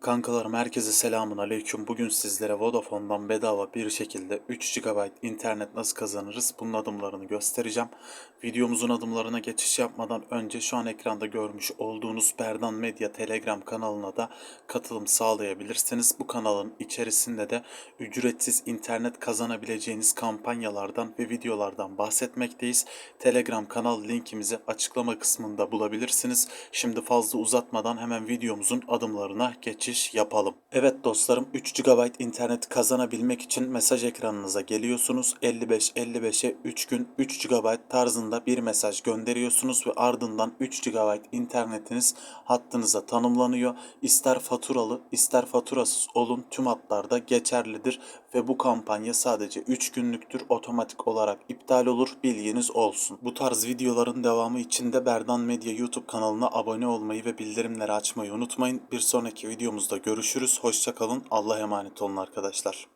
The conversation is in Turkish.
Kankalarım herkese selamun aleyküm. Bugün sizlere Vodafone'dan bedava bir şekilde 3 GB internet nasıl kazanırız bunun adımlarını göstereceğim. Videomuzun adımlarına geçiş yapmadan önce şu an ekranda görmüş olduğunuz Berdan Medya Telegram kanalına da katılım sağlayabilirsiniz. Bu kanalın içerisinde de ücretsiz internet kazanabileceğiniz kampanyalardan ve videolardan bahsetmekteyiz. Telegram kanal linkimizi açıklama kısmında bulabilirsiniz. Şimdi fazla uzatmadan hemen videomuzun adımlarına geçiş yapalım. Evet dostlarım 3 GB internet kazanabilmek için mesaj ekranınıza geliyorsunuz. 55-55'e 3 gün 3 GB tarzında bir mesaj gönderiyorsunuz ve ardından 3 GB internetiniz hattınıza tanımlanıyor. İster faturalı ister faturasız olun tüm hatlarda geçerlidir ve bu kampanya sadece 3 günlüktür. Otomatik olarak iptal olur. Bilginiz olsun. Bu tarz videoların devamı için de Berdan Medya YouTube kanalına abone olmayı ve bildirimleri açmayı unutmayın. Bir sonraki videomuzda görüşürüz. Hoşçakalın. Allah'a emanet olun arkadaşlar.